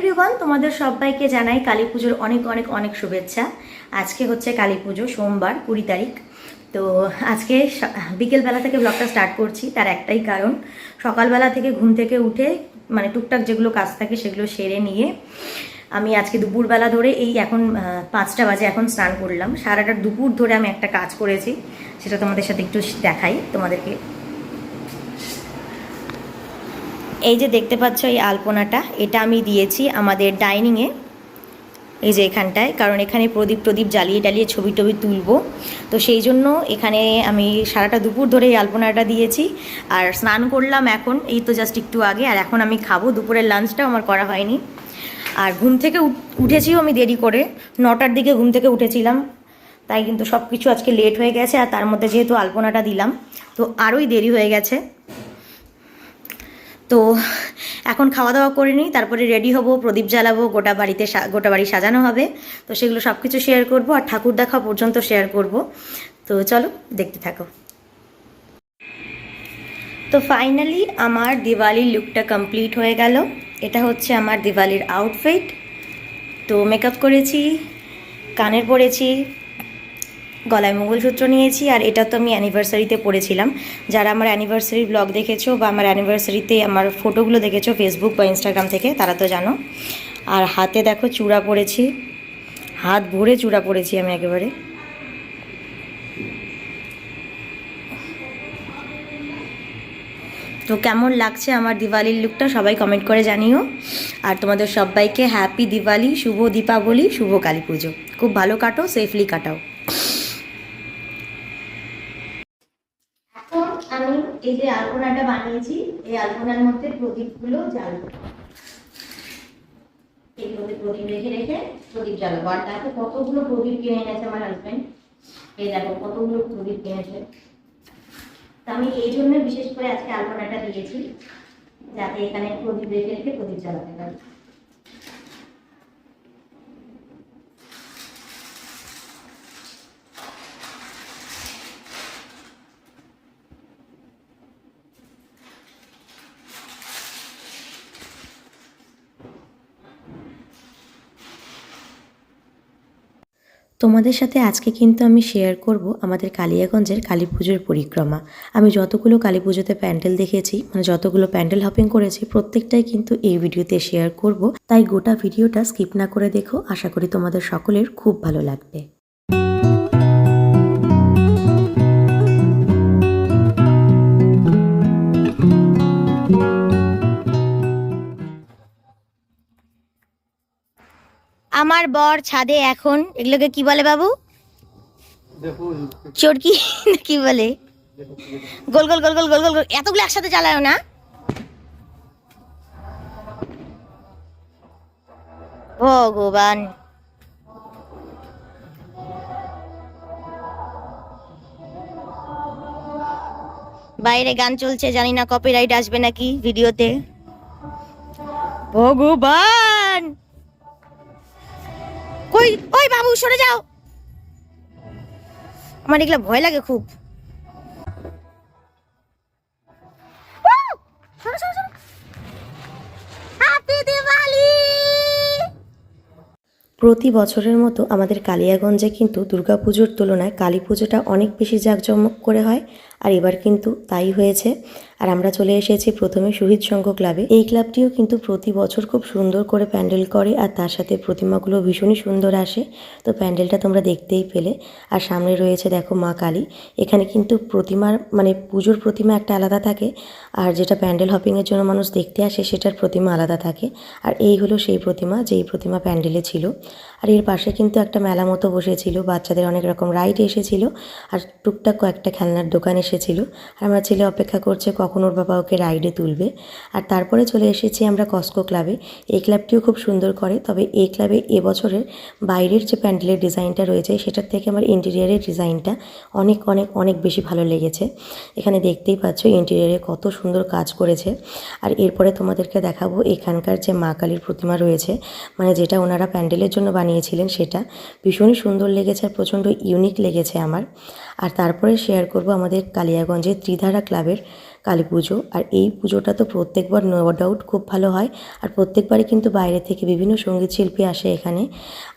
Everyone তোমাদের সবাইকে জানাই কালী পুজোর অনেক অনেক অনেক শুভেচ্ছা। আজকে হচ্ছে কালী পুজো, সোমবার, কুড়ি তারিখ। তো আজকে বিকেলবেলা থেকে ব্লগটা স্টার্ট করছি, তার একটাই কারণ, সকালবেলা থেকে ঘুম থেকে উঠে মানে টুকটাক যেগুলো কাজ থাকে সেগুলো সেরে নিয়ে আমি আজকে দুপুরবেলা ধরে এই এখন পাঁচটা বাজে এখন স্নান করলাম। সারাটা দুপুর ধরে আমি একটা কাজ করেছি, সেটা তোমাদের সাথে একটু দেখাই, তোমাদেরকে এই যে দেখতে পাচ্ছ এই আলপনাটা, এটা আমি দিয়েছি আমাদের ডাইনিংয়ে। এই যে এখানটায়, কারণ এখানে প্রদীপ প্রদীপ জ্বালিয়ে টালিয়ে ছবি টবি তুলবো। তো সেই জন্য এখানে আমি সারাটা দুপুর ধরে এই আলপনাটা দিয়েছি। আর স্নান করলাম এখন, এই তো জাস্ট একটু আগে, আর এখন আমি খাব। দুপুরের লাঞ্চটাও আমার করা হয়নি। আর ঘুম থেকে উঠ- উঠেছিও আমি দেরি করে, নটার দিকে ঘুম থেকে উঠেছিলাম। তাই কিন্তু সব কিছু আজকে লেট হয়ে গেছে, আর তার মধ্যে যেহেতু আলপনাটা দিলাম, তো আরোই দেরি হয়ে গেছে। তো এখন খাওয়া দাওয়া করে নিই, তারপরে রেডি হব, প্রদীপ জ্বালাবো, গোটা বাড়িতে গোটা বাড়ি সাজানো হবে। তো সেগুলো সব কিছু শেয়ার করব আর ঠাকুর দেখা পর্যন্ত শেয়ার করব। তো চলো, দেখতে থাকো। তো ফাইনালি আমার দিওয়ালির লুকটা কমপ্লিট হয়ে গেল। এটা হচ্ছে আমার দিওয়ালির আউটফিট তো মেকআপ করেছি, কানের পরেছি গলায় মঙ্গলসূত্র নিয়েছি আর এটা তো আমি অ্যানিভার্সারিতে পড়েছিলাম। যারা আমার অ্যানিভার্সারি ব্লগ দেখেছ বা আমার অ্যানিভার্সারিতে আমার ফটোগুলো দেখেছ ফেসবুক বা ইনস্টাগ্রাম থেকে, তারা তো জানো। আর হাতে দেখো চূড়া পরেছি হাত ভরে চূড়া পরেছি আমি একেবারে। তো কেমন লাগছে আমার দিওয়ালির লুকটা সবাই কমেন্ট করে জানিও। আর তোমাদের সবাইকে হ্যাপি দিওয়ালি, শুভ দীপাবলি, শুভ কালী পুজো। খুব ভালো কাটো সেফলি কাটাও। এই যে আলপনাটা বানিয়েছি, এই আলপনার মধ্যে প্রদীপগুলো জ্বালবো মধ্যে প্রদীপ রেখে রেখে প্রদীপ জ্বালাবো। আর দেখো কতগুলো প্রদীপ কিনে এনেছে আমার হাজবেন্ড এই দেখো কতগুলো প্রদীপ কিনেছে। আমি এই জন্য বিশেষ করে আজকে আলপনাটা দিয়েছি, যাতে এখানে প্রদীপ রেখে রেখে প্রদীপ জ্বালাতে পারি। তোমাদের সাথে আজকে কিন্তু আমি শেয়ার করব আমাদের কালিয়াগঞ্জের কালী পুজোর পরিক্রমা। আমি যতগুলো কালী পুজোতে প্যান্ডেল দেখেছি মানে যতগুলো প্যান্ডেল হপিং করেছি, প্রত্যেকটাই কিন্তু এই ভিডিওতে শেয়ার করব। তাই গোটা ভিডিওটা স্কিপ না করে দেখো, আশা করি তোমাদের সকলের খুব ভালো লাগবে। আমার বর ছাদে এখন? এগুলোকে কি বলে বাবু? চরকি? কি বলে? গোল গোল গোল গোল গোল গোল গোল। এতগুলো একসাথে চালায় না? ভগবান। বাইরে গান চলছে, জানি না কপিরাইট আসবে নাকি ভিডিওতে। ভগবান! কই ওই বাবু, সরে যাও। আমার এগুলো ভয় লাগে খুব! প্রতি বছরের মতো আমাদের কালিয়াগঞ্জে কিন্তু দুর্গাপুজোর তুলনায় কালী পুজোটা অনেক বেশি জাঁকজমক করে হয়। আর এবার কিন্তু তাই হয়েছে। আর আমরা চলে এসেছি প্রথমে শহীদ সংঘ ক্লাবে। এই ক্লাবটিও কিন্তু প্রতি বছর খুব সুন্দর করে প্যান্ডেল করে আর তার সাথে প্রতিমাগুলো ভীষণই সুন্দর আসে। তো প্যান্ডেলটা তোমরা দেখতেই পেলে। আর সামনে রয়েছে দেখো মা কালী। এখানে কিন্তু প্রতিমার মানে পুজোর প্রতিমা একটা আলাদা থাকে। আর যেটা প্যান্ডেল হপিংয়ের জন্য মানুষ দেখতে আসে সেটার প্রতিমা আলাদা থাকে। আর এই হলো সেই প্রতিমা, যেই প্রতিমা প্যান্ডেলে ছিল। আর এর পাশে কিন্তু একটা মেলা মতো বসেছিল। বাচ্চাদের অনেক রকম রাইড এসেছিল। আর টুকটাক কয়েকটা খেলনার দোকান এসেছিল। আর আমার ছেলে অপেক্ষা করছে কখন ওর বাবা ওকে রাইডে তুলবে। আর তারপরে চলে এসেছি আমরা কস্কো ক্লাবে এই ক্লাবটিও খুব সুন্দর করে, তবে এই ক্লাবে এবছরের বাইরের যে প্যান্ডেলের ডিজাইনটা রয়েছে, সেটার থেকে আমার ইন্টেরিয়ারের ডিজাইনটা অনেক অনেক অনেক বেশি ভালো লেগেছে। এখানে দেখতেই পাচ্ছ ইন্টেরিয়ারে কত সুন্দর কাজ করেছে। আর এরপরে তোমাদেরকে দেখাবো এখানকার যে মা কালীর প্রতিমা রয়েছে। মানে যেটা ওনারা প্যান্ডেলের জন্য বানিয়েছিলেন সেটা। ভীষণই সুন্দর লেগেছে আর প্রচণ্ড ইউনিক লেগেছে আমার। আর তারপরে শেয়ার করব আমাদের কালিয়াগঞ্জের ত্রিধারা ক্লাবের কালী পুজো। আর এই পুজোটা তো প্রত্যেকবার নো ডাউট খুব ভালো হয়। আর প্রত্যেকবারই কিন্তু বাইরে থেকে বিভিন্ন সংগীত শিল্পী আসে এখানে।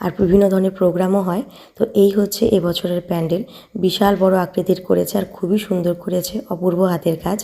আর বিভিন্ন ধরনের প্রোগ্রামও হয়। তো এই হচ্ছে এবছরের প্যান্ডেল। বিশাল বড় আকৃতির করেছে আর খুবই সুন্দর করেছে, অপূর্ব হাতের কাজ।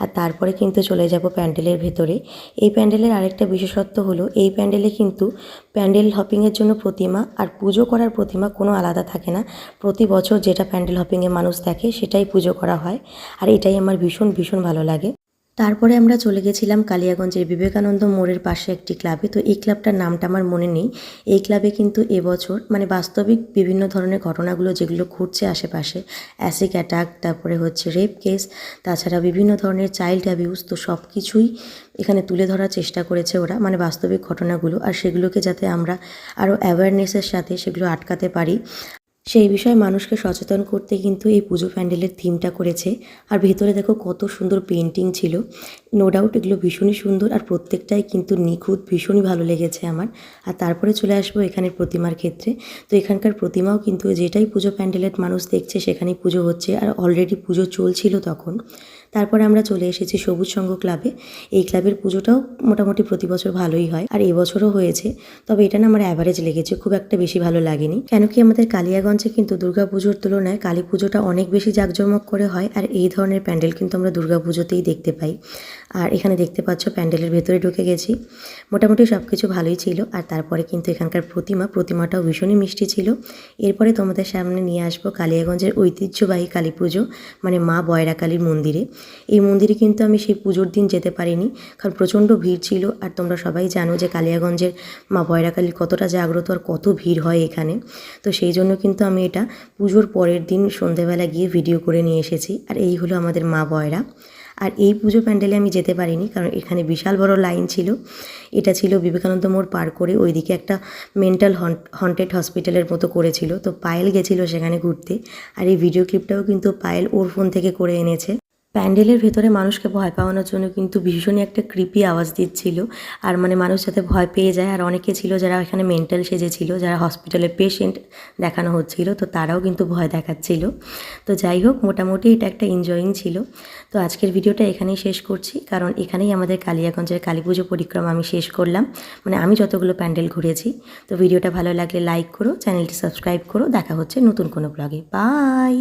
আর তারপরে কিন্তু চলে যাব প্যান্ডেলের ভেতরে। এই প্যান্ডেলের আরেকটা বিশেষত্ব হলো, এই প্যান্ডেলে কিন্তু প্যান্ডেল হপিংয়ের জন্য প্রতিমা আর পুজো করার প্রতিমা কোনো আলাদা থাকে না। প্রতি বছর যেটা প্যান্ডেল হপিংয়ে মানুষ দেখে সেটাই পুজো করা হয়। আর এটাই আমার ভীষণ ভীষণ ভালো লাগে। তারপরে আমরা চলে গেছিলাম কালিয়াগঞ্জের বিবেকানন্দ মোড়ের পাশে একটি ক্লাবে। তো এই ক্লাবটার নামটা আমার মনে নেই। এই ক্লাবে কিন্তু এবছর মানে বাস্তবিক বিভিন্ন ধরনের ঘটনাগুলো যেগুলো ঘটছে আশেপাশে, অ্যাসিক অ্যাটাক, তারপরে হচ্ছে রেপ কেস তাছাড়া বিভিন্ন ধরনের চাইল্ড অ্যাবিউজ, তো সব কিছুই এখানে তুলে ধরার চেষ্টা করেছে ওরা মানে বাস্তবিক ঘটনাগুলো। আর সেগুলোকে যাতে আমরা আরও অ্যাওয়ারনেসের সাথে সেগুলো আটকাতে পারি। সেই বিষয়ে মানুষকে সচেতন করতে কিন্তু এই পুজো প্যান্ডেলের থিমটা করেছে। আর ভেতরে দেখো কত সুন্দর পেন্টিং ছিল। নো ডাউট এগুলো ভীষণই সুন্দর আর প্রত্যেকটাই কিন্তু নিখুঁত, ভীষণই ভালো লেগেছে আমার। আর তারপরে চলে আসব এখানের প্রতিমার ক্ষেত্রে। তো এখানকার প্রতিমাও কিন্তু যেটাই পুজো প্যান্ডেলের মানুষ দেখছে সেখানেই পুজো হচ্ছে। আর অলরেডি পুজো চলছিল তখন। তারপরে আমরা চলে এসেছি সবুজ সংঘ ক্লাবে। এই ক্লাবের পুজোটাও মোটামুটি প্রতি বছর ভালোই হয়। আর এবছরও হয়েছে। তবে এটা না আমার অ্যাভারেজ লেগেছে। খুব একটা বেশি ভালো লাগেনি। কেন কি আমাদের কালিয়াগঞ্জে কিন্তু দুর্গা পুজোর তুলনায় কালী পুজোটা অনেক বেশি জাঁকজমক করে হয়। আর এই ধরনের প্যান্ডেল কিন্তু আমরা দুর্গা পুজোতেই দেখতে পাই। আর এখানে দেখতে পাচ্ছ প্যান্ডেলের ভেতরে ঢুকে গেছি। মোটামুটি সব কিছু ভালোই ছিল। আর তারপরে কিন্তু এখানকার প্রতিমা, প্রতিমাটাও ভীষণই মিষ্টি ছিল। এরপরে তোমাদের সামনে নিয়ে আসব কালিয়াগঞ্জের ঐতিহ্যবাহী কালী পুজো মানে মা বয়রা কালীর মন্দিরে। এই মন্দিরে কিন্তু আমি সেই পুজোর দিন যেতে পারিনি, কারণ প্রচণ্ড ভিড় ছিল। আর তোমরা সবাই জানো যে কালিয়াগঞ্জের মা বয়রা কালীর কতটা জাগ্রত আর কত ভিড় হয় এখানে। তো সেই জন্য কিন্তু আমি এটা পুজোর পরের দিন সন্ধেবেলা গিয়ে ভিডিও করে নিয়ে এসেছি। আর এই হলো আমাদের মা বয়রা। আর এই পুজো প্যান্ডেলে আমি যেতে পারিনি, কারণ এখানে বিশাল বড় লাইন ছিল। এটা ছিল বিবেকানন্দ মোড় পার করে ওইদিকে একটা মেন্টাল হন্টেড হসপিটালের মতো করেছিল। তো পায়েল গেছিল সেখানে ঘুরতে। আর এই ভিডিও ক্লিপটাও কিন্তু পায়েল ওর ফোন থেকে করে এনেছে। প্যান্ডেলের ভেতরে মানুষকে ভয় পাওয়ানোর জন্য কিন্তু ভীষণই একটা ক্রিপি আওয়াজ দিচ্ছিল। আর মানে মানুষ যাতে ভয় পেয়ে যায়, আর অনেকে ছিল যারা এখানে মেন্টাল সেজেছিল যারা হসপিটালে পেশেন্ট দেখানো হচ্ছিল, তো তারাও কিন্তু ভয় দেখাচ্ছিল। তো যাই হোক, মোটামুটি এটা একটা এনজয়িং ছিল। তো আজকের ভিডিওটা এখানেই শেষ করছি, কারণ এখানেই আমাদের কালিয়াগঞ্জের কালী পুজো পরিক্রমা আমি শেষ করলাম। মানে আমি যতগুলো প্যান্ডেল ঘুরেছি, তো ভিডিওটা ভালো লাগলে লাইক করো চ্যানেলটি সাবস্ক্রাইব করো। দেখা হচ্ছে নতুন কোনো ব্লগে বাই